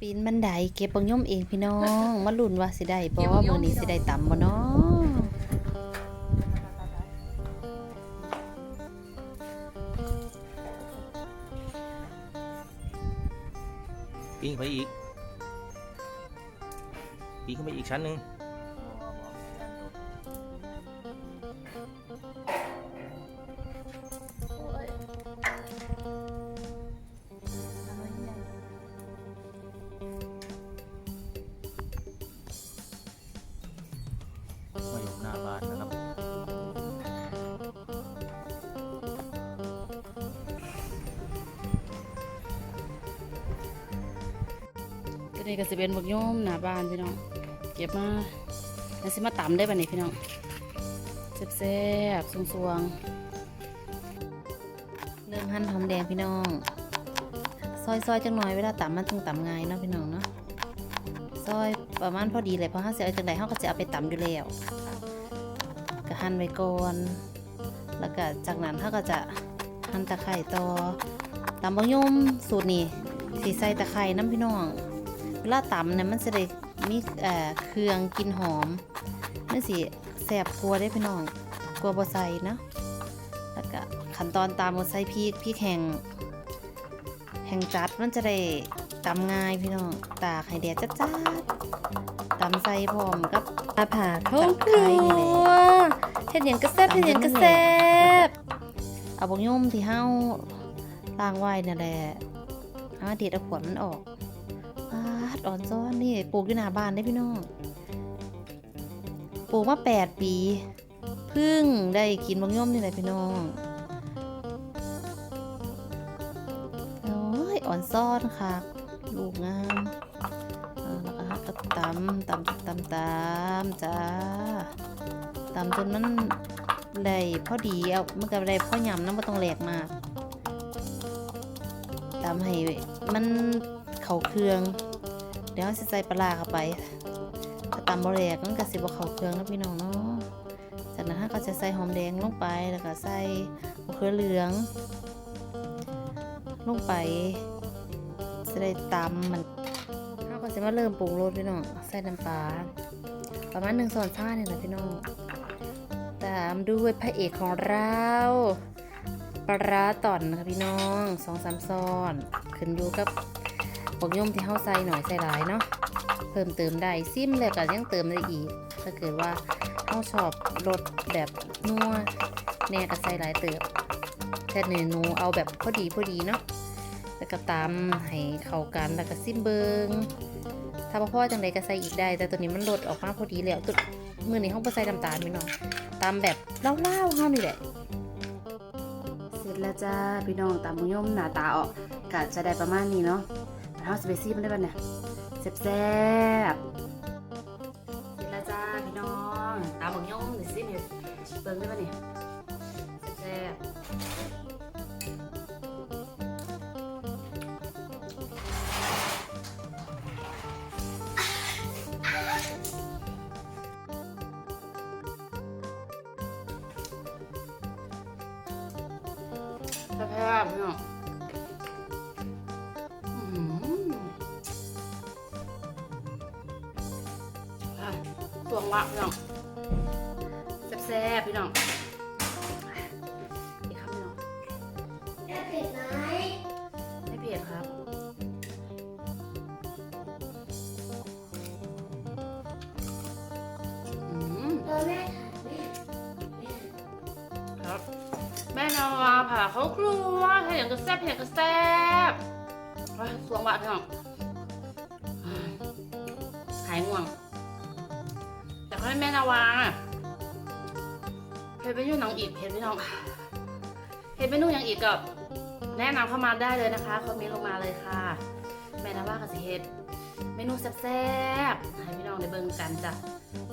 ปีนบันไดเก็บบังย่อมเองพี่น้องมาลุ้นว่าสิได้บ่เก็บบักย่มื้ออมนี้สิได้ตำบ่เนาะปีนขึ้นไปอีกปีนขึ้นไปอีกชั้นหนึ่ง บ้านนะครับตัวนี้ก็สิเป็นบักย่อมหน้าบ้านพี่น้อง เก็บมาแล้วสิมาตำได้บัดนี้พี่น้องแซ่บๆสวงๆเริ่มหั่นหอมแดงพี่น้อง ซอยๆจังหน่อยเวลาตำมันต้องตำง่ายเนาะพี่น้องเนาะซอยประมาณพอดีเลยเพราะถ้าเสียจังใดเขาก็จะเอาไปตำอยู่แล้ว ก็หั่นไว้ก่อน แล้วก็จากนั้นเขาก็จะหั่นตะไคร่ต่อตำบะยมสูตรนี้สีใส่ตะไคร่น้ำพี่น้อง เวลาตำเนี่ยมันจะได้มีเอ่อเครื่องกลินหอมมันสิแสบกลัวได้พี่น้องกลัวบ่ใส่นะแล้วก็ขั้นตอนตามก็ใส่พริกพริกแห้งแห้งจัดมันจะได้ตำง่ายพี่น้องตากให้แดดจัดๆตำใส่พร้อมกับอาผ่าเข้าครัวเฮ็ด หยังก็แซบเฮ็ดหยังก็แซบเอาบงย่มที่เฮาล้างไว้นั่นแหละเอามาเด็ดเอาขวดมันออกปาดอ่อนซ้อนนี่ปลูกอยู่หน้าบ้านได้พี่น้องปลูกมาแปดปีเพึ่งได้กินบงย่อมนี่แหละพี่น้องโอ้ยอ่อนซ้อนค่ะลูกงาม ตำตำตำตำจ้าตำจนมันได้พอดีเอามันก็ได้พอยำน้ำมันต้องแหลกมากตำให้มันเข่าเครื่อง เดี๋ยวเราสิใส่ปลาเข้าไปถ้าตำบะแรกมันก็สิบ่เข้าเครื่องนะพี่น้องเนาะจากนั้นก็จะใส่หอมแดงลงไปแล้วก็ใส่มะเขือเหลือง ลงไปจะได้ตำมัน จะมาเริ่มปรุงรสพี่น้องใส่น้ำปลาประมาณหนึ่งส่วนห้าเนี่ยแหละพี่น้องตามด้วยพระเอกของเราปลาร้าต่อนนะคะพี่น้องสองสามซ้อนขึ้นอยู่กับบกย่อมที่เฮาใส่หน่อยใส่หลายเนาะเพิ่มเติมได้ซิมแล้วก็ยังเติมได้อีก ถ้าเกิดว่าเฮาชอบรสแบบนัวแน่ก็ใส่หลายเติมแต่เนหนูเอาแบบพอดีพอดีเนาะแล้วก็ตามให้เข้ากันแล้วก็ซิมเบิง ถ้าบ่พอจังใดก็ใส่อีกได้ แต่ตัวนี้มันลดออกมาพอดีแล้วตัวมือนี้เฮาบ่ใส่น้ำตาลพี่น้องตามแบบเล่าๆเฮานี่แหละเสร็จแล้วจ้าพี่น้องตามบุยมหน้าตาออกกะจะได้ประมาณนี้เนาะเฮาสเปซี่มันได้ป่ะเนี่ยแซ่บๆเสร็จแล้วจ้าพี่น้องตามบังยงหน่อยสิเนี่ยเบิ่งได้ป่ะเนี่ย ซ่บๆพี่น้องอื้อหืออะตวงวะพี่น้องแซ่บๆพี่น้อง ผ่าเขาครัวถ้าอย่างก็แซ่บอย่างก็แซ่บสวงวะพี่น้องอืมหายง่วง แต่ก็ให้แม่นาวาเห็ดเมนูหนังอีกเห็ดพี่น้องเห็ดเมนูอย่างอีกกับแนะนำเข้ามาได้เลยนะคะคอมเมนต์ลงมาเลยค่ะ แม่นะว่ากับสิเฮ็ดเมนูแซ่บๆให้พี่น้องได้เบิ่งกันจ้ะ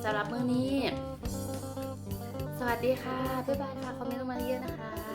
สำหรับมื้อนี้ สวัสดีค่ะ บ๊ายบายค่ะคอมเมนต์ลงมาเยอะนะคะ